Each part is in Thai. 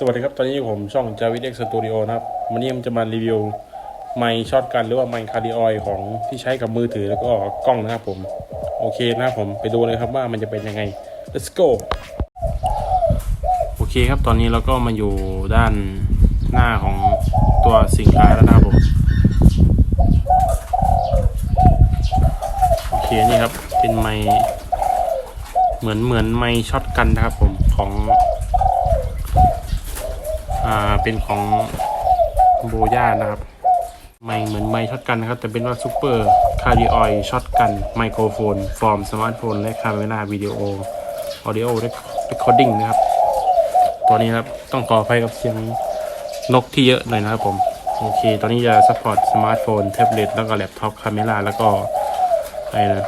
สวัสดีครับ ตอนนี้อยู่ผมช่องจาวิ d เอ็กสตูดิโอนะครับ วันนี้ผมจะมารีวิว ไมค์ช็อตกันหรือว่าไมค์คาร์ดิออยของที่ใช้กับมือถือแล้วก็กล้องนะครับผม โอเคนะครับผมไปดูเลยครับว่ามันจะเป็นยังไง let's go โอเคครับตอนนี้เราก็มาอยู่ด้านหน้าของตัวสินค้าแล้วนะครับผม โอเคนี่ครับเป็นไมค์เหมือนเหมือนไมค์ช็อตกันนะครับผมของ เป็นของโบย่านะครับ ไมค์เหมือนไมค์ช็อตกันนะครับ แต่เป็นว่าซูเปอร์คาร์ดิออยช็อตกันไมโครโฟน ฟอร์มสมาร์ทโฟน และคาเมราวิดีโอออดิโอเรคคอร์ดิ้งนะครับ ตัวนี้ครับ ต้องขออภัยกับเสียงนกที่เยอะหน่อยนะครับผม โอเค ตอนนี้จะซัพพอร์ตสมาร์ทโฟน แท็บเล็ตแล้วก็แล็ปท็อปคาเมราแล้วก็อะไรนะ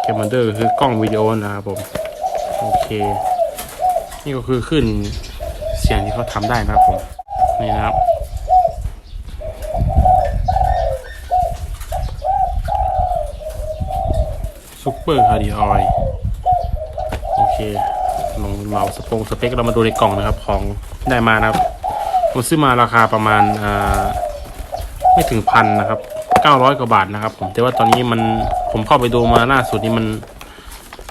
แคมเดอร์คือกล้องวิดีโอนะครับผม โอเค นี่ก็คือขึ้น สียงที่เขาทำได้นะครับผม นี่นะครับซุปเปอร์คาร์ดิออยโอเคลงเมาสปงสเปคเรามาดูในกล่องนะครับของได้มานะครับผมซื้อมาราคาประมาณอ่าไม่ถึงพันนะครับเก้าร้อยกว่าบาทนะครับ ผมแต่ว่าตอนนี้มันผมเข้าไปดูมาล่าสุดนี้มัน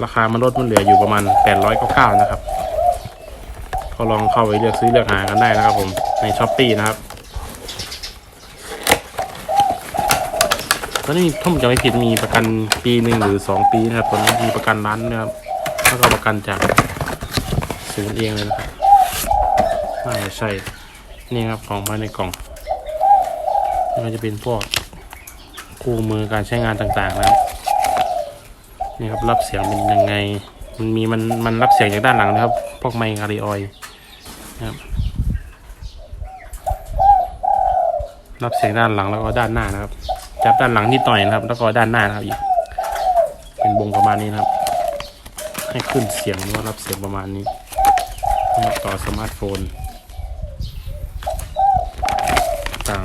ราคามันลดมันเหลืออยู่ประมาณแปดร้อยเก้าเก้านะครับ ก็ลองเข้าไปเลือกซื้อเลือกหากันได้นะครับผมในช้อปปีนะครับตอนนี้ถ้าผมจะไม่ผิดมีประกันปีหนึ่งหรือสองปีนะครับตอนนี้มีประกันร้านนะครับแล้วก็ประกันจากศูนย์เองเลยนะครับน่าจะใช่นี่ครับของภายในกล่องนี่ก็จะเป็นพวกคู่มือการใช้งานต่างๆนะครับนี่ครับรับเสียงเป็นยังไง มันมีมันมันรับเสียงจากด้านหลังนะครับ พวกไมค์คาริออย ครับรับเสียงด้านหลังแล้วก็ด้านหน้านะครับ จับด้านหลังนิดหน่อยนะครับ แล้วก็ด้านหน้านะครับอีกเป็นวงประมาณนี้นะครับ ให้ขึ้นเสียงว่ารับเสียงประมาณนี้ต่อสมาร์ทโฟน ต่าง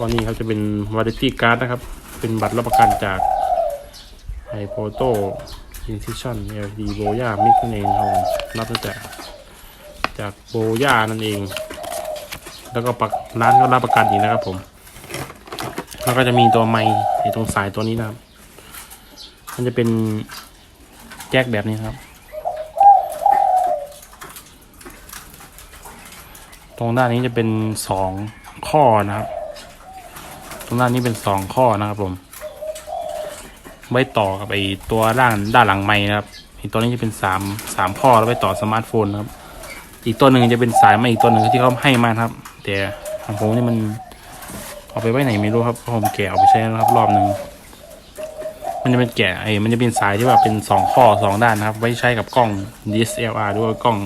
วันนี้เขาจะเป็น Variety Card นะครับ เป็นบัตรรับประกันจากไฮโ o โต Incision LD โบย่ามิกนั่นเองครับผมรับมาจากจากโบย่านั่นเอง แล้วก็ปักร้านก็รับประกันอีกนะครับผม แล้วก็จะมีตัวไม้ในตรงสายตัวนี้นะครับ มันจะเป็นแจ็คแบบนี้ครับ ตรงด้านนี้จะเป็นสองข้อนะครับ ตรงด้านนี้เป็นสองข้อนะครับผม ไว้ต่อกับไอตัวด้านด้านหลังไม้นะครับอีกตัวนี้จะเป็นสามสามข้อแล้วไว้ต่อสมาร์ทโฟนนะครับ อีกตัวหนึ่งจะเป็นสายมาอีกตัวหนึ่งที่เขาให้มาครับ แต่ของผมนี่มันเอาไปไว้ไหนไม่รู้ครับผมแกะเอาไปใช้แล้วครับรอบหนึ่งมันจะเป็นแกะไอ้มันจะเป็นสายที่ว่าเป็นสองข้อสองด้านนะครับ ไว้ใช้กับกล้อง DSLR ด้วยกล้อง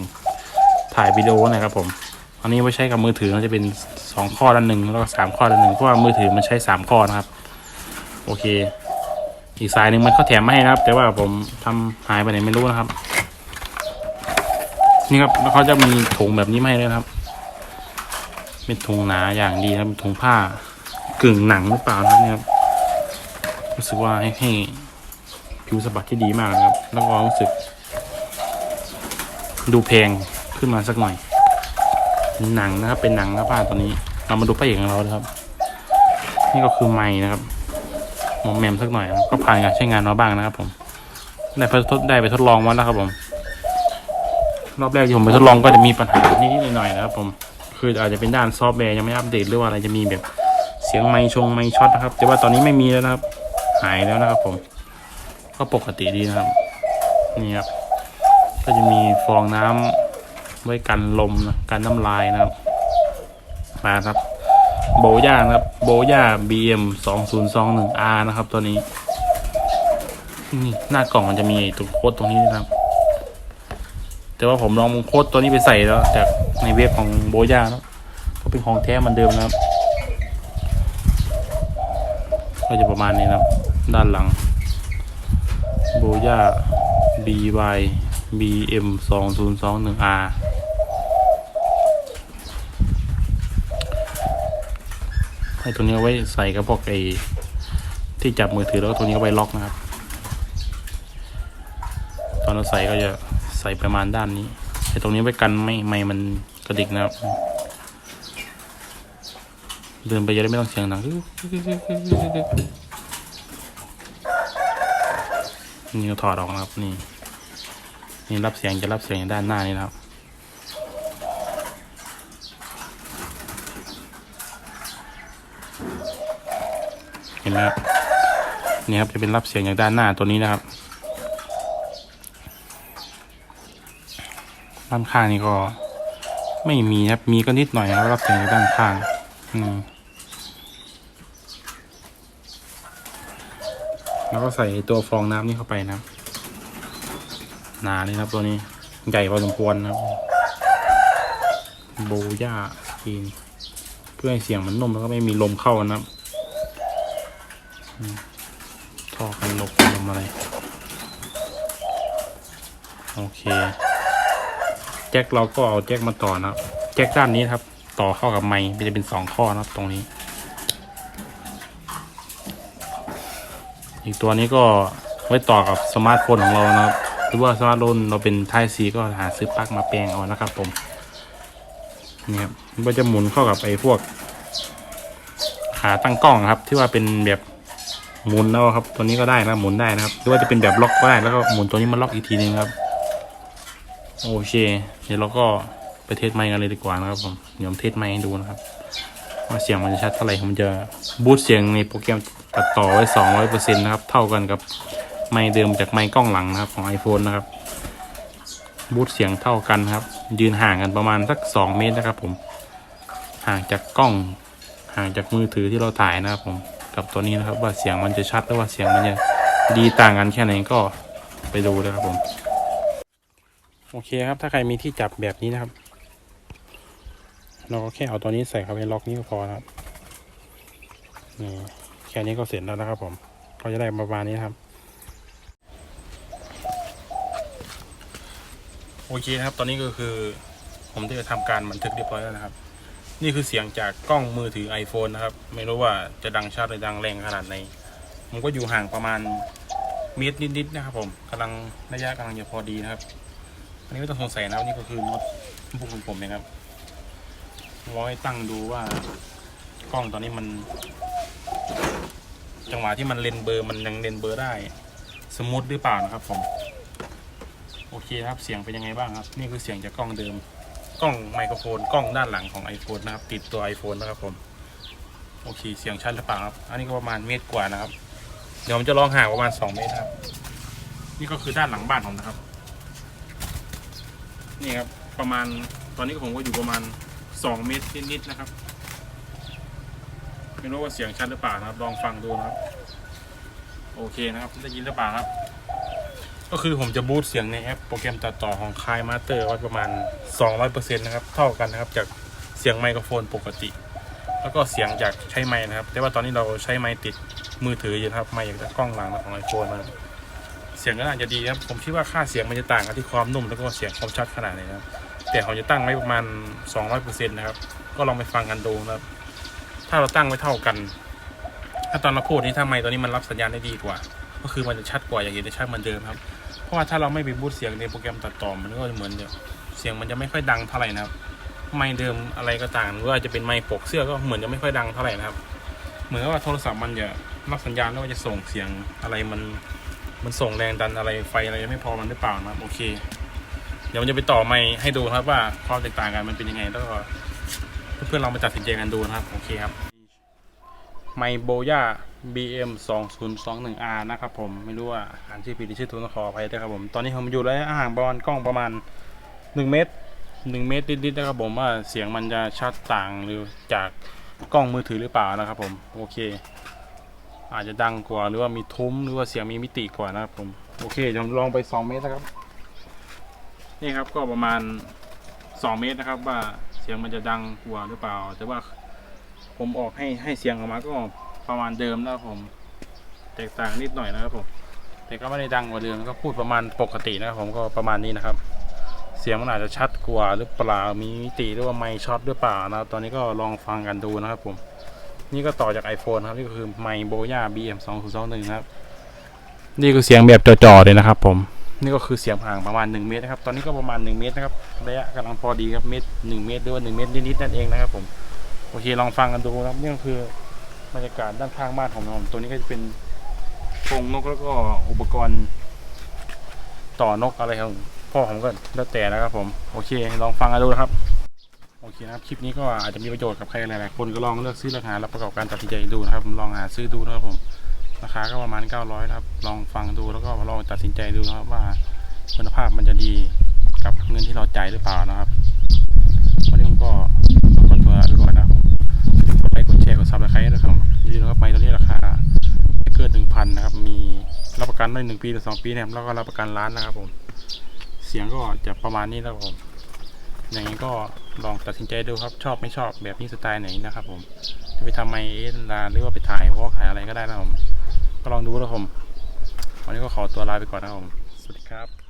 ถ่ายวิดีโอนะครับผมอันนี้ไว้ใช้กับมือถือมันจะเป็นสองข้อด้านหนึ่งแล้วก็สามข้อด้านหนึ่งเพราะว่ามือถือมันใช้สามข้อนะครับ โอเค อีกสายหนึ่งมันเขาแถมมาให้นะครับ แต่ว่าผมทำหายไปไหนไม่รู้นะครับ นี่ครับแล้วเขาจะมีถุงแบบนี้มาให้ด้วยครับ เป็นถุงหนาอย่างดีครับเป็นถุงผ้ากึ่งหนังหรือเปล่านะครับเนี่ยรู้สึกว่าให้ให้ผิวสัมผัสที่ดีมากนะครับ แล้วก็รู้สึก ดูแพงขึ้นมาสักหน่อยหนังนะครับ เป็นหนังนะผ้าตัวนี้ เรามาดูพระเอกของเราครับ นี่ก็คือไม้นะครับ มอมแมมสักหน่อยก็ผ่านการใช้งานมาบ้างนะครับ ผมได้ไปทดได้ไปทดลองมาแล้วครับผม รอบแรกที่ผมไปทดลองก็จะมีปัญหานิดหน่อยนะครับ ผม คืออาจจะเป็นด้านซอฟต์แวร์ยังไม่อัปเดตหรือว่าอะไรจะมีแบบเสียงไมค์ชงไมค์ช็อตนะครับ แต่ว่าตอนนี้ไม่มีแล้วนะครับ หายแล้วนะครับ ผม ก็ปกติดีนะครับ นี่ครับ ก็จะมีฟองน้ำไว้กันลมนะกันน้ำลายนะครับมาครับ โบย่านะครับโบย่า BM สองศูนย์สองหนึ่ง R นะครับ ตัวนี้ นี่หน้ากล่องมันจะมีตัวโค้ดตรงนี้นะครับ แต่ว่าผมลองโค้ดตัวนี้ไปใส่แล้วจากในเว็บของโบย่าแล้วก็เป็นของแท้เหมันเดิมนะครับ ก็จะประมาณนี้นะครับ ด้านหลังโบย่า BY BM สองศูนย์สองหนึ่ง R ให้ตัวนี้เอาไว้ใส่กับพวกไอ้ที่จับมือถือแล้วตัวนี้เอาไว้ล็อกนะครับ ตอนเราใส่ก็จะใส่ประมาณด้านนี้ไอ้ตรงนี้ไว้กันไม่ไม่มันกระดิกนะครับ เดินไปจะได้ไม่ต้องเสียงดังนี่ก็ถอดออกนะครับนี่นี่รับเสียงจะรับเสียงด้านหน้านี่นะครับ นไหมครับนี่ครับจะเป็นรับเสียงจากด้านหน้าตัวนี้นะครับ ด้านข้างนี่ก็ ไม่มีครับมีก็นิดหน่อยครับรับเสียงจากด้านข้างอืมแล้วก็ใส่ตัวฟองน้ำนี่เข้าไปนะหนาเลยครับตัวนี้ใหญ่พอสมควรนะครับโบย่าสกรีนเพื่อให้เสียงมันนุ่มแล้วก็ไม่มีลมเข้านะครับ ท่อกันลบลมอะไร โอเค แจ็คเราก็เอาแจ็คมาต่อนะครับ แจ็คด้านนี้ครับ ต่อเข้ากับไมค์มันจะเป็นสองข้อนะครับตรงนี้ อีกตัวนี้ก็ไว้ต่อกับสมาร์ทโฟนของเรานะครับหรือว่าสมาร์ทโฟนเราเป็นไทซีก็หาซื้อปลั๊กมาแปลงเอานะครับผมนี่ครับมันก็จะหมุนเข้ากับไอ้พวกขาตั้งกล้องครับ ที่ว่าเป็นแบบ หมุนแล้วครับ ตัวนี้ก็ได้นะหมุนได้นะครับหรือว่าจะเป็นแบบล็อกก็ได้แล้วก็หมุนตัวนี้มาล็อกอีกทีนึงครับโอเค เดี๋ยวเราก็ไปเทสไมค์กันเลยดีกว่านะครับผมเดี๋ยวผมเทสไมค์ให้ดูนะครับว่าเสียงมันจะชัดเท่าไหร่ผมจะบูตเสียงในโปรแกรมตัดต่อไว้สองร้อยเปอร์เซ็นต์นะครับ เท่ากันกับไมค์เดิมจากไมค์กล้องหลังนะครับของ iPhone นะครับบูตเสียงเท่ากันครับ ยืนห่างกันประมาณสักสองเมตรนะครับผมห่างจากกล้องห่างจากมือถือที่เราถ่ายนะครับผม กับตัวนี้นะครับ ว่าเสียงมันจะชัดหรือว่าเสียงมันจะดีต่างกันแค่ไหนก็ไปดูเลยครับผม โอเคครับ ถ้าใครมีที่จับแบบนี้นะครับ เราก็แค่เอาตัวนี้ใส่เข้าไปล็อกนี้ก็พอนะครับนี่แค่นี้ก็เสร็จแล้วนะครับ ผม ก็จะได้ประมาณนี้ครับโอเคนะครับ ตอนนี้ก็คือ ผมได้ทำการบันทึกเรียบร้อยแล้วนะครับ นี่คือเสียงจากกล้องมือถือ iPhone นะครับ ไม่รู้ว่าจะดังชัดหรือดังแรงขนาดไหนผมก็อยู่ห่างประมาณเมตรนิดๆนะครับ ผมกำลังระยะกำลังจะพอดีนะครับ อันนี้ไม่ต้องสงสัยนะนี่ก็คือน็อตพวกของผมนะครับร้อยตั้งดูว่ากล้องตอนนี้มัน จังหวะที่มันเลนเบอร์มันยังเลนเบอร์ได้ สมูทหรือเปล่านะครับผม โอเคครับเสียงเป็นยังไงบ้างครับ นี่คือเสียงจากกล้องเดิม กล้องไมโครโฟนกล้องด้านหลังของ iPhone นะครับ ติดตัว iPhone นะครับผม โอเค เสียงชัดหรือเปล่าครับ อันนี้ก็ประมาณเมตรกว่านะครับ เดี๋ยวผมจะลองห่างประมาณ 2 เมตรครับ นี่ก็คือด้านหลังบ้านผมนะครับ นี่ครับ ประมาณตอนนี้ผมก็อยู่ประมาณ 2 เมตรนิดๆนะครับ ไม่รู้ว่าเสียงชัดหรือเปล่านะครับ ลองฟังดูนะครับ โอเคนะครับ ได้ยินหรือเปล่าครับ ก็คือผมจะบูตเสียงในแอปโปรแกรมตัดต่อของคายมาสเตอร์ไว้ประมาณ 200%นะครับเท่ากันนะครับจากเสียงไมโครโฟนปกติ แล้วก็เสียงจากใช้ไมค์นะครับ แต่ว่าตอนนี้เราใช้ไมค์ติดมือถืออยู่นะครับไมค์จากกล้องหลังของไอโฟนนะครับเสียงก็น่าจะดีครับผมคิดว่าค่าเสียงมันจะต่างกันที่ความนุ่มแล้วก็เสียงความชัดขนาดไหนนะครับแต่เขาจะตั้งไว้ประมาณ 200%นะครับก็ลองไปฟังกันดูนะครับถ้าเราตั้งไว้เท่ากัน ถ้าตอนเราพูดนี้ถ้าไมตัวนี้มันรับสัญญาณได้ดีกว่า ก็คือมันจะชัดกว่าอย่างเห็นได้ชัดเหมือนเดิมครับ เพราะว่าถ้าเราไม่ไปบูตเสียงในโปรแกรมตัดต่อมันก็เหมือนเดิมเสียงมันจะไม่ค่อยดังเท่าไหร่นะครับ ไมค์เดิมอะไรก็ต่างหรือว่าจะเป็นไมค์ปกเสื้อก็เหมือนจะไม่ค่อยดังเท่าไหร่นะครับ เหมือนว่าโทรศัพท์มันจะรับสัญญาณแล้วว่าจะส่งเสียงอะไรมันมันส่งแรงดันอะไรไฟอะไรไม่พอมันหรือเปล่านะครับโอเค เดี๋ยวมันจะไปต่อไมค์ให้ดูครับว่าความแตกต่างกันมันเป็นยังไงแล้วก็เพื่อนๆลองไปตัดสินใจกันดูนะครับโอเคครับไมโบย่า BM 2 0 2 1 R นะครับผมไม่รู้ว่าอ่านชื่อผิดหรือชื่อถูกต้องขออภัยด้วยครับผม ตอนนี้ผมอยู่ระยะห่างประมาณกล้องประมาณ 1 เมตร 1 เมตรนิดๆนะครับผมว่าเสียงมันจะชัดต่างหรือจากกล้องมือถือหรือเปล่านะครับผมโอเค อาจจะดังกว่าหรือว่ามีทุ้มหรือว่าเสียงมีมิติกว่านะครับผมโอเคเดี๋ยวผมลองไป 2 เมตรนะครับ นี่ครับก็ประมาณ 2 เมตรนะครับ ว่าเสียงมันจะดังกว่าหรือเปล่า แต่ว่าผมออกให้ให้เสียงออกมาก็ ประมาณเดิมนะครับผม แตกต่างนิดหน่อยนะครับผม แต่ก็ไม่ได้ดังกว่าเดิมก็พูดประมาณปกตินะครับผมก็ประมาณนี้นะครับ เสียงมันอาจจะชัดกว่าหรือเปล่ามีมิติหรือว่าไมค์ช็อตหรือเปล่านะตอนนี้ก็ลองฟังกันดูนะครับผม นี่ก็ต่อจาก iPhone นครับนี่ก็คือไมค์โบย่า BM 2 0 2 1นะครับนี่คือเสียงแบบจ่อๆเลยนะครับ ผมนี่ก็คือเสียงห่างประมาณ 1 เมตรนะครับ ตอนนี้ก็ประมาณ 1 เมตรนะครับระยะกำลังพอดีครับเมตร1เมตรหรือว่า1เมตรนิดๆนั่นเองนะครับ ผม โอเคลองฟังกันดูนะครับนี่ก็คือ บรรยากาศด้านข้างบ้านของผมตัวนี้ก็จะเป็นกรงนกแล้วก็อุปกรณ์ ต่อนกอะไรครับพ่อผมก็แล้วแต่นะครับผมโอเค ลองฟังกันดูนะครับโอเคนะครับคลิปนี้ก็อาจจะมีประโยชน์กับใครหลายๆคนก็ลองเลือกซื้อราคาแล้วประกอบการตัดสินใจดูนะครับลองหาซื้อดูนะครับผมราคาก็ประมาณ 900นะครับลองฟังดูแล้วก็ลองตัดสินใจดูนะครับว่าคุณภาพมันจะดีกับเงินที่เราจ่ายหรือเปล่านะครับวันนี้ผมก็ขอตัวลาไปก่อนนะครับกดไลค์กดแชร์กดซับสไครต์ด้วยครับ อย่าลืมนะครับไปตัวนี้ราคาไม่เกินหนึ่งพันนะครับ มีรับประกันได้หนึ่งปีหรือสองปีนะครับแล้วก็รับประกันร้านนะครับผม เสียงก็จะประมาณนี้นะครับผม อย่างนี้ก็ลองตัดสินใจดูครับชอบไม่ชอบแบบนี้สไตล์ไหนนะครับผมจะไปทำไมเอ็นลาหรือว่าไปถ่ายวอล์กถ่ายอะไรก็ได้นะครับผมก็ลองดูนะครับผมวันนี้ก็ขอตัวลาไปก่อนนะครับผมสวัสดีครับ